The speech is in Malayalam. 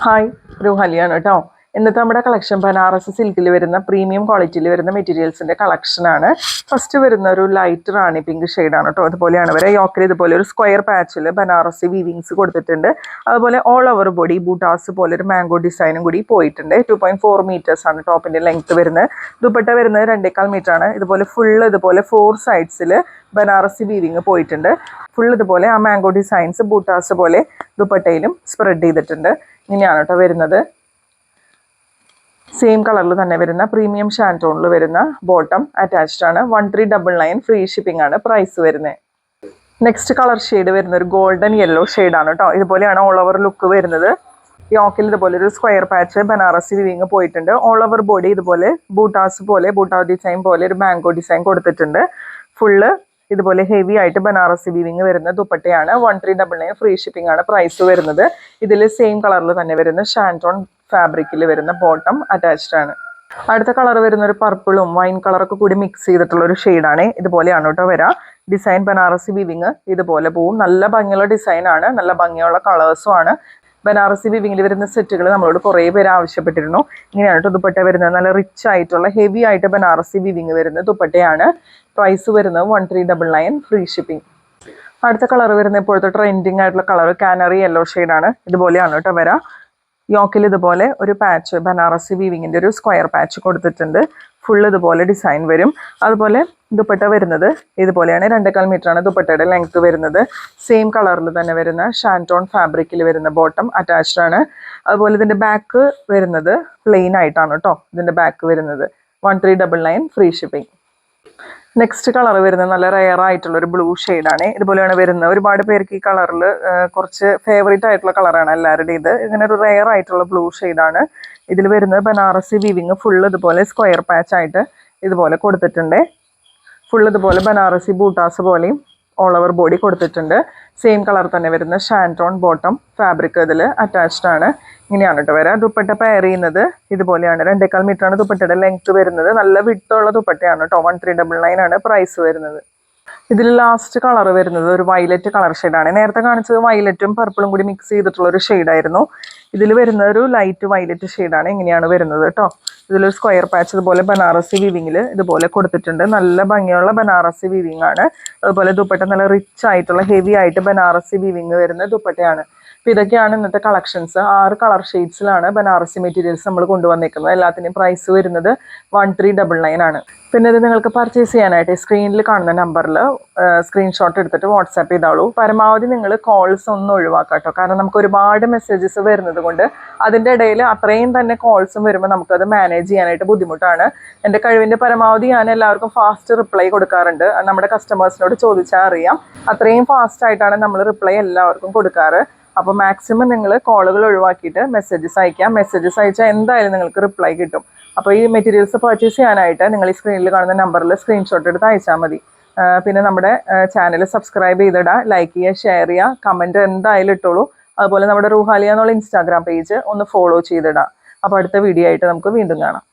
ഹായ് റുഹലിയാണ് കേട്ടോ ഇന്നത്തെ നമ്മുടെ കളക്ഷൻ ബനാറസ് സിൽക്കിൽ വരുന്ന പ്രീമിയം ക്വാളിറ്റിയിൽ വരുന്ന മെറ്റീരിയൽസിന്റെ കളക്ഷനാണ് ഫസ്റ്റ് വരുന്ന ഒരു ലൈറ്റ് റാണി പിങ്ക് ഷെയ്ഡാണ് കേട്ടോ അതുപോലെയാണ് വരെ യോക്കിൽ ഇതുപോലെ ഒരു സ്ക്വയർ പാച്ചിൽ ബനാറസി വീവിങ്സ് കൊടുത്തിട്ടുണ്ട്. അതുപോലെ ഓൾ ഓവർ ബോഡി ബൂട്ടാസ് പോലെ ഒരു മാംഗോ ഡിസൈനും കൂടി പോയിട്ടുണ്ട്. ടു പോയിന്റ് ഫോർ മീറ്റേഴ്സ് ആണ് ടോപ്പിന്റെ ലെങ്ത് വരുന്നത്. ദുപ്പട്ട വരുന്നത് രണ്ടേക്കാൽ ആണ്. ഇതുപോലെ ഫുൾ ഇതുപോലെ ഫോർ സൈഡ്സിൽ ബനാറസി വീവിങ് പോയിട്ടുണ്ട്. ഫുൾ ഇതുപോലെ ആ മാംഗോ ഡിസൈൻസ് ബൂട്ടാസ് പോലെ ദുപ്പട്ടയിലും സ്പ്രെഡ് ചെയ്തിട്ടുണ്ട്. ഇങ്ങനെയാണ് കേട്ടോ വരുന്നത്. സെയിം കളറിൽ തന്നെ വരുന്ന പ്രീമിയം ഷാന്റോണിൽ വരുന്ന ബോട്ടം അറ്റാച്ച്ഡ് ആണ്. One three double nine free shipping ആണ് പ്രൈസ് വരുന്നത് നെക്സ്റ്റ് കളർ ഷെയ്ഡ് വരുന്ന ഒരു ഗോൾഡൻ യെല്ലോ ആണ് കേട്ടോ ഇതുപോലെയാണ് ഓൾ ഓവർ ലുക്ക് വരുന്നത്. യോക്കിൽ ഇതുപോലെ ഒരു സ്ക്വയർ പാച്ച് ബനാറസി വിവിങ് പോയിട്ടുണ്ട്. ഓൾ ഓവർ ബോഡി ഇതുപോലെ ബൂട്ടാസ് പോലെ ബൂട്ടാ ഡിസൈൻ പോലെ ഒരു മാംഗോ ഡിസൈൻ കൊടുത്തിട്ടുണ്ട്. ഫുള്ള് ഇതുപോലെ ഹെവി ആയിട്ട് ബനാറസി വിവിങ് വരുന്ന ദുപ്പട്ടയാണ്. One three double nine free shipping ആണ് പ്രൈസ് വരുന്നത്. ഇതിൽ സെയിം കളറിൽ തന്നെ വരുന്ന ഷാന്റോൺ ഫാബ്രിക്കിൽ വരുന്ന ബോട്ടം അറ്റാച്ച്ഡ് ആണ്. അടുത്ത കളർ വരുന്ന ഒരു പർപ്പിളും വൈൻ കളറൊക്കെ കൂടി മിക്സ് ചെയ്തിട്ടുള്ള ഒരു ഷെയ്ഡാണ് ഇതുപോലെയാണ് കേട്ടോ വരാം. ഡിസൈൻ ബനാറസി വിവിങ് ഇതുപോലെ പോവും. നല്ല ഭംഗിയുള്ള ഡിസൈൻ ആണ്. നല്ല ഭംഗിയുള്ള കളേഴ്സും ആണ്. ബനാറസി വിവിങ്ങിൽ വരുന്ന സെറ്റുകൾ നമ്മളോട് കുറേ പേര് ആവശ്യപ്പെട്ടിരുന്നു. ഇങ്ങനെയാണ് കേട്ടോ ദുപ്പട്ട വരുന്നത്. നല്ല റിച്ച് ആയിട്ടുള്ള ഹെവി ആയിട്ട് ബനാറസി വിവിങ് വരുന്ന ദുപ്പട്ടയാണ്. പ്രൈസ് വരുന്നത് one three double nine free shipping അടുത്ത കളർ വരുന്ന ഇപ്പോഴത്തെ ട്രെൻഡിങ് ആയിട്ടുള്ള കളർ കാനറി യെല്ലോ ഷെയ്ഡാണ് ഇതുപോലെയാണ് കേട്ടോ വരാം. യോക്കിൽ ഇതുപോലെ ഒരു പാച്ച് ബനാറസി വീവിങ്ങിന്റെ ഒരു സ്ക്വയർ പാച്ച് കൊടുത്തിട്ടുണ്ട്. ഫുൾ ഇതുപോലെ ഡിസൈൻ വരും. അതുപോലെ ദുപ്പട്ട വരുന്നത് ഇതുപോലെയാണ്. രണ്ടേക്കാൽ ആണ് ദുപ്പട്ടയുടെ ലെങ്ത് വരുന്നത്. സെയിം കളറിൽ തന്നെ വരുന്ന ഷാന്റോൺ ഫാബ്രിക്കിൽ വരുന്ന ബോട്ടം അറ്റാച്ച്ഡ് ആണ്. അതുപോലെ ഇതിന്റെ ബാക്ക് വരുന്നത് പ്ലെയിൻ ആയിട്ടാണ് കേട്ടോ ഇതിന്റെ ബാക്ക് വരുന്നത്. One three double nine free shipping next colour വരുന്നത് നല്ല റെയർ ആയിട്ടുള്ള ഒരു ബ്ലൂ ആണ്. ഇതുപോലെയാണ് വരുന്നത്. ഒരുപാട് പേർക്ക് ഈ കളറിൽ കുറച്ച് ഫേവറേറ്റ് ആയിട്ടുള്ള കളറാണ് എല്ലാവരുടെയും ഇത്. ഇങ്ങനെ ഒരു റെയർ ആയിട്ടുള്ള ബ്ലൂ ആണ്. ഇതിൽ വരുന്നത് ബനാറസി വിവിങ് ഫുൾ ഇതുപോലെ സ്ക്വയർ പാച്ച് ആയിട്ട് ഇതുപോലെ കൊടുത്തിട്ടുണ്ട്. ഫുൾ ഇതുപോലെ ബനാറസി ബൂട്ടാസ് പോലെയും ഓൾ ഓവർ ബോഡി കൊടുത്തിട്ടുണ്ട്. സെയിം കളർ തന്നെ വരുന്ന ഷാന്റോൺ ബോട്ടം ഫാബ്രിക് ഇതിൽ അറ്റാച്ച്ഡ് ആണ്. ഇങ്ങനെയാണ് കേട്ടോ വരാം. ദുപ്പട്ട പെയർ ചെയ്യുന്നത്. ഇതുപോലെയാണ്. രണ്ടേക്കാൽ മീറ്ററാണ് ദുപ്പട്ടയുടെ ലെങ്ത് വരുന്നത്. നല്ല വിട്ടുള്ള ദുപ്പട്ടയാണ് കേട്ടോ വൺ ത്രീ ഡബിൾ നയൻ ആണ് പ്രൈസ് വരുന്നത്. ഇതിൽ ലാസ്റ്റ് കളർ വരുന്നത് ഒരു വയലറ്റ് കളർ ഷെയ്ഡാണ് നേരത്തെ കാണിച്ചത് വയലറ്റും പർപ്പിളും കൂടി മിക്സ് ചെയ്തിട്ടുള്ള ഒരു ഷെയ്ഡായിരുന്നു ഇതിൽ വരുന്ന ഒരു ലൈറ്റ് വയലറ്റ് ഷെയ്ഡാണ് ഇങ്ങനെയാണ് വരുന്നത് കേട്ടോ ഇതിലൊരു സ്ക്വയർ പാച്ച് ഇതുപോലെ ബനാറസി വിവിങ്ങിൽ ഇതുപോലെ കൊടുത്തിട്ടുണ്ട്. നല്ല ഭംഗിയുള്ള ബനാറസി വിവിങ് ആണ്. അതുപോലെ ദുപ്പട്ട നല്ല റിച്ച് ആയിട്ടുള്ള ഹെവി ആയിട്ട് ബനാറസി വിവിങ് വരുന്ന ദുപ്പട്ടയാണ്. അപ്പോൾ ഇതൊക്കെയാണ് ഇന്നത്തെ കളക്ഷൻസ് ആറ് കളർ ഷെയ്ഡ്സിലാണ് ബനാറസി മെറ്റീരിയൽസ് നമ്മൾ കൊണ്ടുവന്നേക്കുന്നത്. എല്ലാത്തിന്റെയും പ്രൈസ് വരുന്നത് വൺ ത്രീ ഡബിൾ നയൻ ആണ്. പിന്നെ ഇത് നിങ്ങൾക്ക് പർച്ചേസ് ചെയ്യാനായിട്ട് സ്ക്രീനിൽ കാണുന്ന നമ്പറിൽ സ്ക്രീൻഷോട്ട് എടുത്തിട്ട് വാട്സാപ്പ് ചെയ്താളൂ. പരമാവധി നിങ്ങൾ കോൾസ് ഒന്നും ഒഴിവാക്കാം കേട്ടോ കാരണം നമുക്ക് ഒരുപാട് മെസ്സേജസ് വരുന്നത് കൊണ്ട് അതിന്റെ ഇടയിൽ അത്രയും തന്നെ കോൾസും വരുമ്പോൾ നമുക്കത് മാനേജ് ചെയ്യാനായിട്ട് ബുദ്ധിമുട്ടാണ്. എന്റെ കഴിവിന്റെ പരമാവധി ഞാൻ എല്ലാവർക്കും ഫാസ്റ്റ് റിപ്ലൈ കൊടുക്കാറുണ്ട്. നമ്മുടെ കസ്റ്റമേഴ്സിനോട് ചോദിച്ചാൽ അറിയാം. അത്രയും ഫാസ്റ്റായിട്ടാണ് നമ്മൾ റിപ്ലൈ എല്ലാവർക്കും കൊടുക്കാറ്. അപ്പോൾ മാക്സിമം നിങ്ങൾ കോളുകൾ ഒഴിവാക്കിയിട്ട് മെസ്സേജസ് അയക്കാം. മെസ്സേജസ് അയച്ചാൽ എന്തായാലും നിങ്ങൾക്ക് റിപ്ലൈ കിട്ടും. അപ്പോൾ ഈ മെറ്റീരിയൽസ് പർച്ചേസ് ചെയ്യാനായിട്ട് നിങ്ങൾ ഈ സ്ക്രീനിൽ കാണുന്ന നമ്പറിൽ സ്ക്രീൻഷോട്ട് എടുത്ത് അയച്ചാൽ മതി. പിന്നെ നമ്മുടെ ചാനൽ സബ്സ്ക്രൈബ് ചെയ്തിടുക ലൈക്ക് ചെയ്യുക ഷെയർ ചെയ്യുക കമന്റ് എന്തായാലും ഇട്ടോളൂ. അതുപോലെ നമ്മുടെ റൂഹാലിയ എന്നുള്ള ഇൻസ്റ്റാഗ്രാം പേജ് ഒന്ന് ഫോളോ ചെയ്തിടാം. അപ്പോൾ അടുത്ത വീഡിയോ ആയിട്ട് നമുക്ക് വീണ്ടും കാണാം.